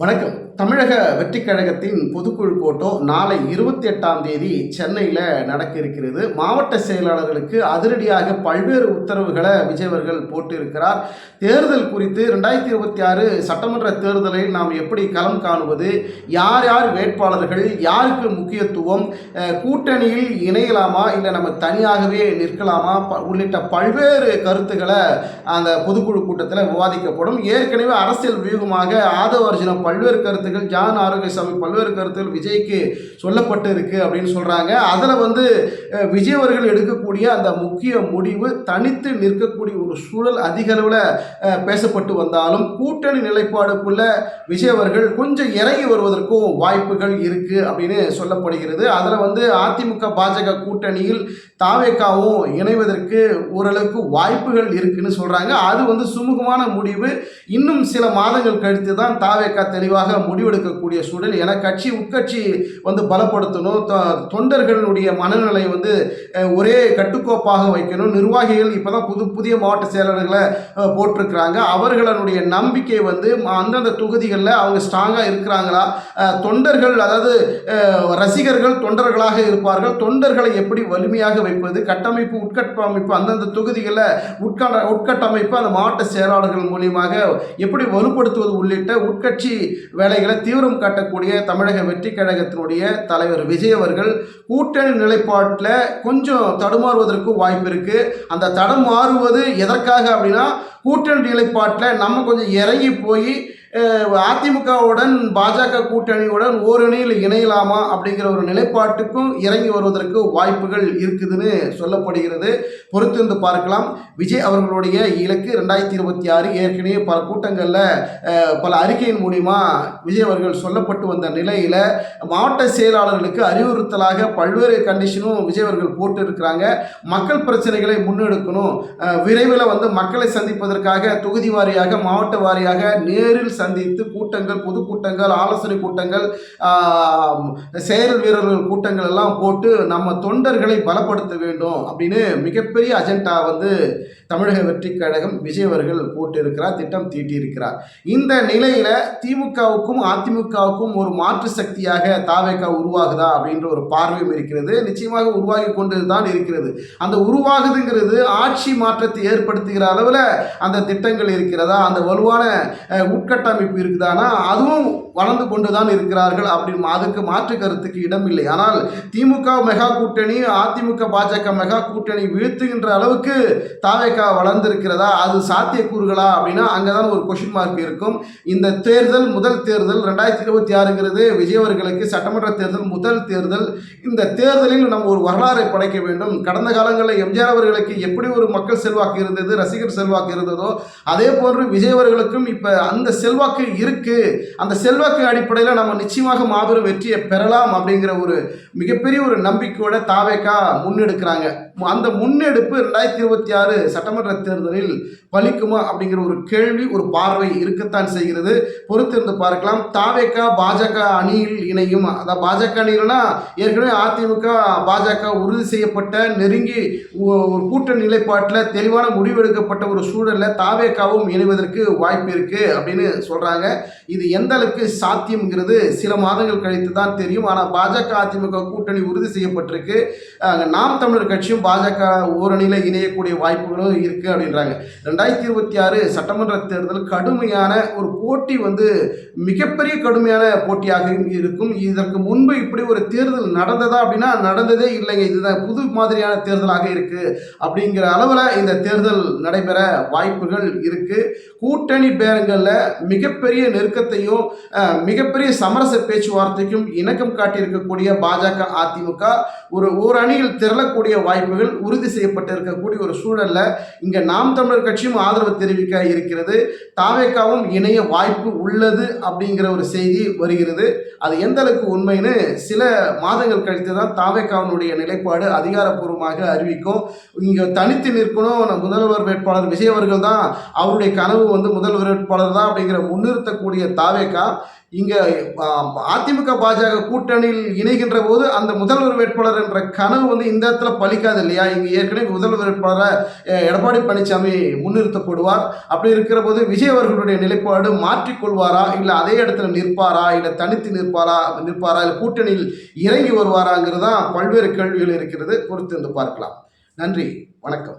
வணக்கம். தமிழக வெற்றிக் கழகத்தின் பொதுக்குழு கூட்டம் நாளை இருபத்தி எட்டாம் தேதி சென்னையில் நடக்க இருக்கிறது மாவட்ட செயலாளர்களுக்கு அதிரடியாக பல்வேறு உத்தரவுகளை விஜயவர்கள் போட்டிருக்கிறார். தேர்தல் குறித்து ரெண்டாயிரத்தி இருபத்தி ஆறு சட்டமன்ற தேர்தலில் நாம் எப்படி களம் காணுவது யார் யார் வேட்பாளர்கள் யாருக்கு முக்கியத்துவம் கூட்டணியில் இணையலாமா இல்லை நம்ம தனியாகவே நிற்கலாமா ப- உள்ளிட்ட பல்வேறு கருத்துக்களை அந்த பொதுக்குழு கூட்டத்தில் விவாதிக்கப்படும். ஏற்கனவே அரசியல் வியூகமாக ஆதவ பல்வேறு பல்வேறு கருத்துகள் ஜான் ஆரோக்கியசாமி பல்வேறு கருத்துகள் விஜய்க்கு சொல்லப்பட்டு இருக்கு அப்படின்னு சொல்கிறாங்க அதில் வந்து விஜய் அவர்கள் எடுக்கக்கூடிய அந்த முக்கிய முடிவு தனித்து நிற்கக்கூடிய ஒரு சூழல் அதிக அளவில் பேசப்பட்டு வந்தாலும் கூட்டணி நிலைப்பாடுக்குள்ள விஜய் அவர்கள் கொஞ்சம் இறங்கி வருவதற்கும் வாய்ப்புகள் இருக்கு அப்படின்னு சொல்லப்படுகிறது. அதில் வந்து அதிமுக பாஜக கூட்டணியில் தாவேக்காவும் இணைவதற்கு ஓரளவுக்கு வாய்ப்புகள் இருக்குன்னு சொல்கிறாங்க அது வந்து சுமூகமான முடிவு. இன்னும் சில மாதங்கள் கழித்து தான் தாவேக்கா தெளிவாக முடிவு முடிவெடுக்கக்கூடிய சூழல் என கட்சி உட்கட்சி வந்து பலப்படுத்தணும். தொண்டர்களுடைய மனநிலை வந்து ஒரே கட்டுக்கோப்பாக வைக்கணும். நிர்வாகிகள் இப்போதான் புது புதிய மாவட்ட செயலாளர்களை போட்டிருக்கிறாங்க. அவர்களுடைய நம்பிக்கை வந்து அந்தந்த தொகுதிகளில் அவங்க ஸ்ட்ராங்காக இருக்கிறாங்களா? தொண்டர்கள் அதாவது ரசிகர்கள் தொண்டர்களாக இருப்பார்கள். தொண்டர்களை எப்படி வலிமையாக வைப்பது? கட்டமைப்பு உட்கட்டமைப்பு அந்தந்த தொகுதிகளில் உட்கட உட்கட்டமைப்பு அந்த மாவட்ட செயலாளர்கள் மூலியமாக எப்படி வலுப்படுத்துவது உள்ளிட்ட உட்கட்சி வேலை வேலைகளை தீவிரம் காட்டக்கூடிய தமிழக வெற்றி கழகத்தினுடைய தலைவர் விஜய் அவர்கள் கூட்டணி நிலைப்பாட்டில் கொஞ்சம் தடுமாறுவதற்கு வாய்ப்பு இருக்குது அந்த தடம் மாறுவது எதற்காக அப்படின்னா கூட்டணி நிலைப்பாட்டில் நம்ம கொஞ்சம் இறங்கி போய் அதிமுகவுடன் பாஜக கூட்டணியுடன் ஓரணியில் இணையலாமா அப்படிங்கிற ஒரு நிலைப்பாட்டுக்கும் இறங்கி வருவதற்கு வாய்ப்புகள் இருக்குதுன்னு சொல்லப்படுகிறது. பொறுத்திருந்து பார்க்கலாம். விஜய் அவர்களுடைய இலக்கு ரெண்டாயிரத்தி இருபத்தி ஆறு ஏற்கனவே பல கூட்டங்களில் பல அறிக்கையின் மூலிமா விஜய் அவர்கள் சொல்லப்பட்டு வந்த நிலையில் மாவட்ட செயலாளர்களுக்கு அறிவுறுத்தலாக பல்வேறு கண்டிஷனும் விஜய் அவர்கள் போட்டு இருக்கிறாங்க மக்கள் பிரச்சனைகளை முன்னெடுக்கணும். விரைவில் வந்து மக்களை சந்திப்பதற்காக தொகுதி வாரியாக மாவட்ட வாரியாக நேரில் சந்தித்து கூட்டங்கள் பொதுக்கூட்டங்கள் ஆலோசனை கூட்டங்கள் செயல் வீரர்கள் கூட்டங்கள் எல்லாம் போட்டு நம்ம தொண்டர்களை பலப்படுத்த வேண்டும் அப்படின்னு மிகப்பெரிய அஜெண்டா வந்து தமிழக வெற்றி கழகம் விஜய் அவர்கள் போட்டிருக்கிறார் திட்டம் தீட்டியிருக்கிறார். இந்த நிலையில திமுகவுக்கும் அதிமுகவுக்கும் ஒரு மாற்று சக்தியாக தாவேக்கா உருவாகுதா அப்படின்ற ஒரு பார்வையும் இருக்கிறது. நிச்சயமாக உருவாகி கொண்டு தான் இருக்கிறது. அந்த உருவாகுதுங்கிறது ஆட்சி மாற்றத்தை ஏற்படுத்துகிற அளவில் அந்த திட்டங்கள் இருக்கிறதா அந்த வலுவான உட்கட்டமைப்பு இருக்குதானா அதுவும் வளர்ந்து கொண்டு தான் இருக்கிறார்கள் அப்படின்னு அதுக்கு மாற்று கருத்துக்கு இடம் இல்லை. ஆனால் திமுக மெகா கூட்டணி அதிமுக பாஜக மெகா கூட்டணி வீழ்த்துகின்ற அளவுக்கு தாவேக்கா வளர்ந்திருக்கிறதா? அது சாத்தியக்கூறுகளா? அப்படின்னா அங்கே தான் ஒரு கொஷின் மார்க் இருக்கும். இந்த தேர்தல் முதல் தேர்தல் ரெண்டாயிரத்தி இருபத்தி ஆறுங்கிறது விஜய் அவர்களுக்கு சட்டமன்ற தேர்தல் முதல் தேர்தல். இந்த தேர்தலில் நம்ம ஒரு வரலாறை படைக்க வேண்டும். கடந்த காலங்களில் எம்ஜிஆர் அவர்களுக்கு எப்படி ஒரு மக்கள் செல்வாக்கு இருந்தது ரசிகர் செல்வாக்கு இருந்ததோ அதே போன்று விஜய் அவர்களுக்கும் இப்போ அந்த செல்வாக்கு இருக்கு. அந்த செல்வாக்கு அடிப்படையில் நம்ம நிச்சயமாக மாபெரும் வெற்றியை பெறலாம் அப்படிங்கிற ஒரு மிகப்பெரிய ஒரு நம்பிக்கையோட தாவேக்கா முன்னெடுக்கிறாங்க. அந்த முன்னெடுப்பு ரெண்டாயிரத்தி இருபத்தி ஆறு சட்டமன்ற தேர்தலில் பலிக்குமா அப்படிங்கிற ஒரு கேள்வி ஒரு பார்வை இருக்கத்தான் செய்கிறது. பொறுத்திருந்து பார்க்கலாம். தாவேக்கா பாஜக அணியில் இணையும் அதான் பாஜக அணியில்னா ஏற்கனவே அதிமுக பாஜக உறுதி செய்யப்பட்ட நெருங்கி ஒரு கூட்ட நிலைப்பாட்டில் தெளிவான முடிவெடுக்கப்பட்ட ஒரு சூழலில் தாவேக்காவும் இணைவதற்கு வாய்ப்பு இருக்கு அப்படின்னு சொல்றாங்க. இது எந்த அளவுக்கு சாத்தியம்ங்கிறது சில மாதங்கள் கழித்து தான் தெரியும். ஆனால் பாஜக அதிமுக கூட்டணி உறுதி செய்யப்பட்டிருக்கு. நாம் தமிழர் கட்சியும் பாஜக ஓரணியில் இணையக்கூடிய வாய்ப்புகளும் இருக்குது அப்படின்றாங்க. ரெண்டாயிரத்தி இருபத்தி ஆறு சட்டமன்ற தேர்தல் கடுமையான ஒரு போட்டி வந்து மிகப்பெரிய கடுமையான போட்டியாக இருக்கும். இதற்கு முன்பு இப்படி ஒரு தேர்தல் நடந்ததா அப்படின்னா நடந்ததே இல்லைங்க. இதுதான் புது மாதிரியான தேர்தலாக இருக்குது அப்படிங்கிற அளவில் இந்த தேர்தல் நடைபெற வாய்ப்புகள் இருக்குது கூட்டணி பேரங்களில் மிகப்பெரிய நெருக்கத்தையும் மிகப்பெரிய சமரச பேச்சுவார்த்தைக்கும் இணக்கம் காட்டியிருக்கக்கூடிய பாஜக அதிமுக ஒரு ஓர் அணியில் திரளக்கூடிய வாய்ப்புகள் உறுதி செய்யப்பட்டு இருக்கக்கூடிய ஒரு சூழலில் இங்கே நாம் தமிழர் கட்சியும் ஆதரவு தெரிவிக்க இருக்கிறது. தாவேக்காவும் இணைய வாய்ப்பு உள்ளது அப்படிங்கிற ஒரு செய்தி வருகிறது. அது எந்த அளவுக்கு உண்மைன்னு சில மாதங்கள் கழித்து தான் தாவேக்காவினுடைய நிலைப்பாடு அதிகாரப்பூர்வமாக அறிவிக்கும். இங்கே தனித்து நிற்கணும் முதல்வர் வேட்பாளர் விஜய் அவர்கள் தான் அவருடைய கனவு வந்து முதல்வர் வேட்பாளர் தான் அப்படிங்கிற முன்னிறுத்தக்கூடிய தாவேக்கா. இங்கே அதிமுக பாஜக கூட்டணியில் இணைகின்ற போது அந்த முதல்வர் வேட்பாளர் என்ற கனவு வந்து இந்த இடத்துல பலிக்காது. இல்லையா? இங்கே ஏற்கனவே முதல் வேட்பாளராக எடப்பாடி பழனிசாமி முன்னிறுத்தப்படுவார். அப்படி இருக்கிற போது விஜய் அவர்களுடைய நிலைப்பாடு மாற்றிக்கொள்வாரா? இல்லை அதே இடத்துல நிற்பாரா? இல்லை தனித்து நிற்பாரா? நிற்பாரா? இல்லை கூட்டணியில் இறங்கி வருவாராங்கிறது தான் பல்வேறு கேள்விகள் இருக்கிறது. பொறுத்து வந்து பார்க்கலாம். நன்றி. வணக்கம்.